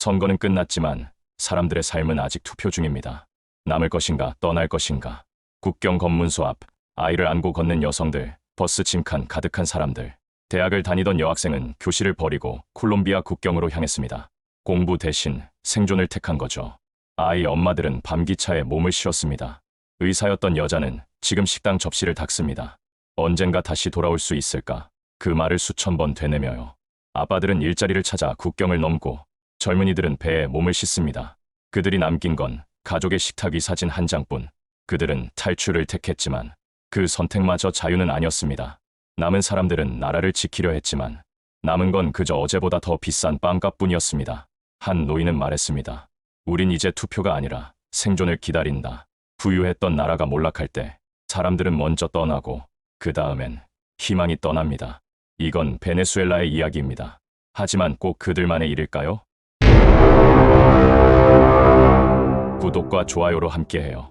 선거는 끝났지만 사람들의 삶은 아직 투표 중입니다. 남을 것인가 떠날 것인가. 국경 검문소 앞 아이를 안고 걷는 여성들, 버스 짐칸 가득한 사람들. 대학을 다니던 여학생은 교실을 버리고 콜롬비아 국경으로 향했습니다. 공부 대신 생존을 택한 거죠. 아이 엄마들은 밤기차에 몸을 실었습니다. 의사였던 여자는 지금 식당 접시를 닦습니다. 언젠가 다시 돌아올 수 있을까? 그 말을 수천 번 되뇌며요. 아빠들은 일자리를 찾아 국경을 넘고 젊은이들은 배에 몸을 싣습니다. 그들이 남긴 건 가족의 식탁 위 사진 한 장뿐. 그들은 탈출을 택했지만 그 선택마저 자유는 아니었습니다. 남은 사람들은 나라를 지키려 했지만 남은 건 그저 어제보다 더 비싼 빵값뿐이었습니다. 한 노인은 말했습니다. 우린 이제 투표가 아니라 생존을 기다린다. 부유했던 나라가 몰락할 때 사람들은 먼저 떠나고 그 다음엔 희망이 떠납니다. 이건 베네수엘라의 이야기입니다. 하지만 꼭 그들만의 일일까요? 구독과 좋아요로 함께해요.